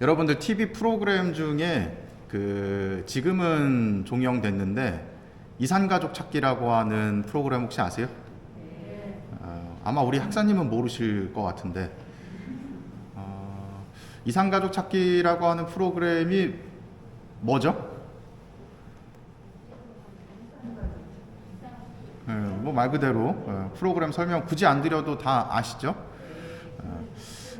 여러분들 TV 프로그램 중에 그 지금은 종영됐는데 이산가족 찾기라고 하는 프로그램 혹시 아세요? 어, 아마 우리 학사님은 모르실 것 같은데 어, 이산가족 찾기라고 하는 프로그램이 뭐죠? 뭐말 그대로 어, 프로그램 설명 굳이 안 드려도 다 아시죠? 어,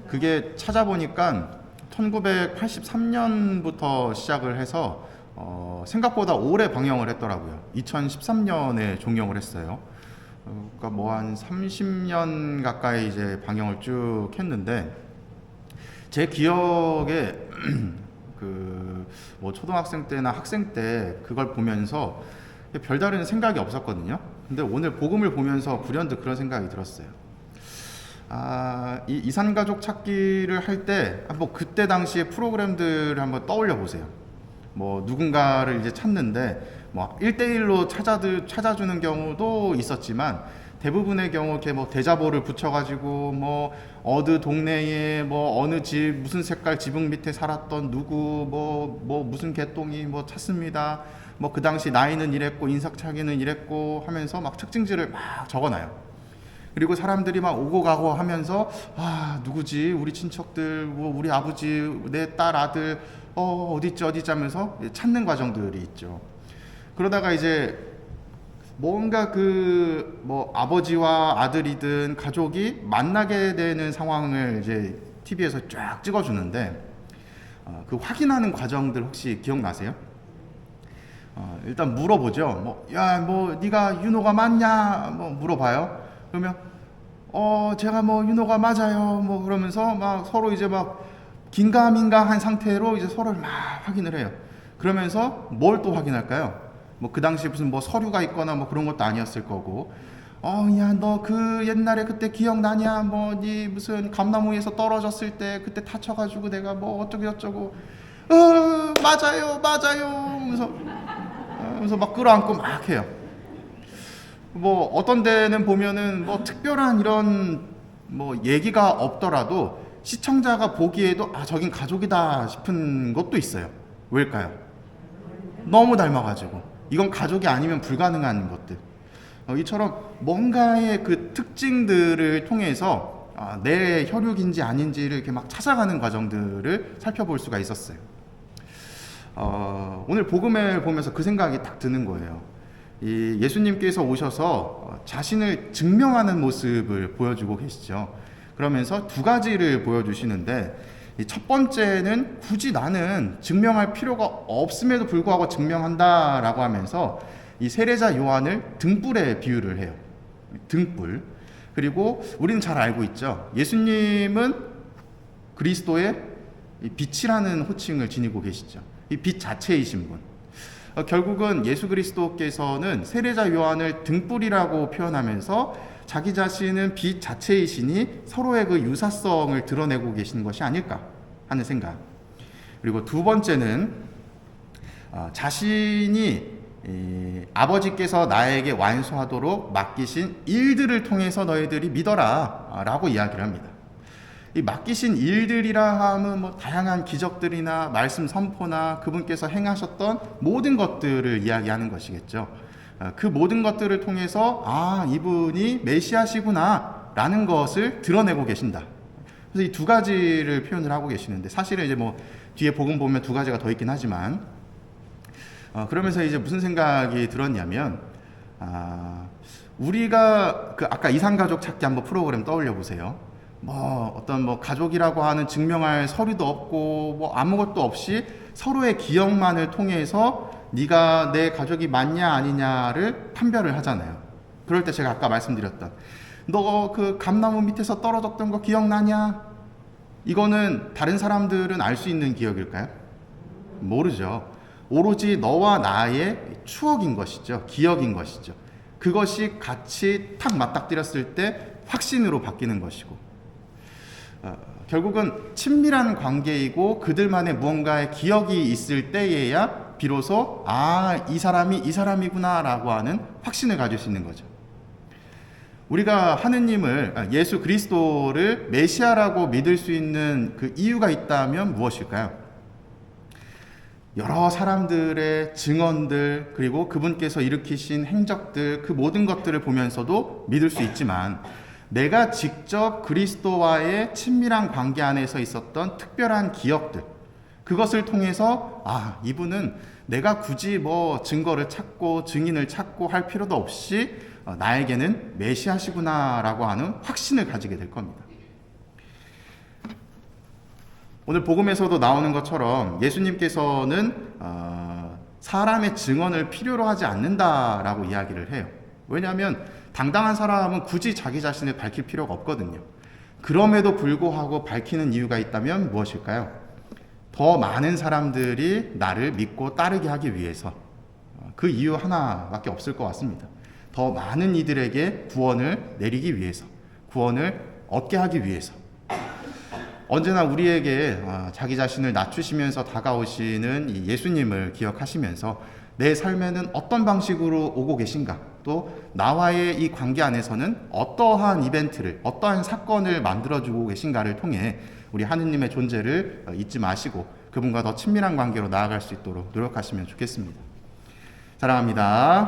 그게 찾아보니까 1983년부터 시작을 해서 어, 생각보다 오래 방영을 했더라고요. 2013년에 종영을 했어요. 어, 그러니까 뭐 한 30년 가까이 이제 방영을 쭉 했는데 제 기억에 그 뭐 초등학생 때나 학생 때 그걸 보면서 별다른 생각이 없었거든요. 근데 오늘 복음을 보면서 불현듯 그런 생각이 들었어요. 아, 이 이산가족 찾기를 할때 한번 그때 당시의 프로그램들을 한번 떠올려 보세요. 뭐 누군가를 이제 찾는데 뭐 1대1로 찾아들 찾아주는 경우도 있었지만 대부분의 경우 이렇게 뭐 대자보를 붙여 가지고 뭐 어느 동네에 뭐 어느 집 무슨 색깔 지붕 밑에 살았던 누구 뭐뭐 무슨 개똥이 뭐 찾습니다. 뭐 그 당시 나이는 이랬고 인삭차기는 이랬고 하면서 막 특징들을 막 적어놔요. 그리고 사람들이 막 오고 가고 하면서 아 누구지 우리 친척들 뭐 우리 아버지 내 딸 아들 어 어딨지 어딨지 하면서 찾는 과정들이 있죠 그러다가 이제 뭔가 그 뭐 아버지와 아들이든 가족이 만나게 되는 상황을 이제 TV에서 쫙 찍어주는데 어, 그 확인하는 과정들 혹시 기억나세요? 어, 일단 물어보죠. 뭐, 야, 뭐, 네가 윤호가 맞냐? 뭐 물어봐요. 그러면 어, 제가 뭐 윤호가 맞아요. 뭐 그러면서 막 서로 이제 막 긴가민가한 상태로 이제 서로를 막 확인을 해요. 그러면서 뭘 또 확인할까요? 뭐 그 당시 무슨 뭐 서류가 있거나 뭐 그런 것도 아니었을 거고. 어, 야, 너 그 옛날에 그때 기억나냐? 뭐, 네 무슨 감나무에서 떨어졌을 때 그때 다쳐가지고 내가 뭐 어쩌고 저쩌고. 어, 맞아요, 맞아요. 하면서, 어, 하면서 막 끌어안고 막 해요. 뭐 어떤 데는 보면은 뭐 특별한 이런 뭐 얘기가 없더라도 시청자가 보기에도 아 저긴 가족이다 싶은 것도 있어요. 왜일까요? 너무 닮아가지고 이건 가족이 아니면 불가능한 것들. 어, 이처럼 뭔가의 그 특징들을 통해서 아, 내 혈육인지 아닌지를 이렇게 막 찾아가는 과정들을 살펴볼 수가 있었어요. 어, 오늘 복음을 보면서 그 생각이 딱 드는 거예요. 이 예수님께서 오셔서 어, 자신을 증명하는 모습을 보여주고 계시죠. 그러면서 두 가지를 보여주시는데 이첫 번째는 굳이 나는 증명할 필요가 없음에도 불구하고 증명한다라고 하면서 이 세례자 요한을 등불에 비유를 해요. 등불. 그리고 우리는 잘 알고 있죠. 예수님은 그리스도의 이 빛이라는 호칭을 지니고 계시죠. 이 빛 자체이신 분. 어, 결국은 예수 그리스도께서는 세례자 요한을 등불이라고 표현하면서 자기 자신은 빛 자체이시니 서로의 그 유사성을 드러내고 계시는 것이 아닐까 하는 생각. 그리고 두 번째는 어, 자신이 이, 아버지께서 나에게 완수하도록 맡기신 일들을 통해서 너희들이 믿어라 라고 이야기를 합니다. 이 맡기신 일들이라 하면 뭐 다양한 기적들이나 말씀 선포나 그분께서 행하셨던 모든 것들을 이야기하는 것이겠죠. 어, 그 모든 것들을 통해서 아 이분이 메시아시구나라는 것을 드러내고 계신다. 그래서 이 두 가지를 표현을 하고 계시는데 사실은 이제 뭐 뒤에 복음 보면 두 가지가 더 있긴 하지만 어, 그러면서 이제 무슨 생각이 들었냐면 아, 우리가 그 아까 이상가족 찾기 한번 프로그램 떠올려 보세요. 뭐 어떤 뭐 가족이라고 하는 증명할 서류도 없고 뭐 아무것도 없이 서로의 기억만을 통해서 네가 내 가족이 맞냐 아니냐를 판별을 하잖아요. 그럴 때 제가 아까 말씀드렸던 너 그 감나무 밑에서 떨어졌던 거 기억나냐? 이거는 다른 사람들은 알 수 있는 기억일까요? 모르죠. 오로지 너와 나의 추억인 것이죠. 기억인 것이죠. 그것이 같이 탁 맞닥뜨렸을 때 확신으로 바뀌는 것이고 어, 결국은 친밀한 관계이고 그들만의 무언가의 기억이 있을 때에야 비로소 아 이 사람이 이 사람이구나라고 하는 확신을 가질 수 있는 거죠. 우리가 하느님을 아, 예수 그리스도를 메시아라고 믿을 수 있는 그 이유가 있다면 무엇일까요? 여러 사람들의 증언들 그리고 그분께서 일으키신 행적들 그 모든 것들을 보면서도 믿을 수 있지만 내가 직접 그리스도와의 친밀한 관계 안에서 있었던 특별한 기억들 그것을 통해서 아 이분은 내가 굳이 뭐 증거를 찾고 증인을 찾고 할 필요도 없이 어, 나에게는 메시아시구나라고 하는 확신을 가지게 될 겁니다. 오늘 복음에서도 나오는 것처럼 예수님께서는 어, 사람의 증언을 필요로 하지 않는다라고 이야기를 해요. 왜냐하면 당당한 사람은 굳이 자기 자신을 밝힐 필요가 없거든요. 그럼에도 불구하고 밝히는 이유가 있다면 무엇일까요? 더 많은 사람들이 나를 믿고 따르게 하기 위해서 어, 그 이유 하나밖에 없을 것 같습니다. 더 많은 이들에게 구원을 내리기 위해서, 구원을 얻게 하기 위해서. 언제나 우리에게 아, 자기 자신을 낮추시면서 다가오시는 이 예수님을 기억하시면서 내 삶에는 어떤 방식으로 오고 계신가 또 나와의 이 관계 안에서는 어떠한 이벤트를 어떠한 사건을 만들어주고 계신가를 통해 우리 하느님의 존재를 어, 잊지 마시고 그분과 더 친밀한 관계로 나아갈 수 있도록 노력하시면 좋겠습니다. 사랑합니다.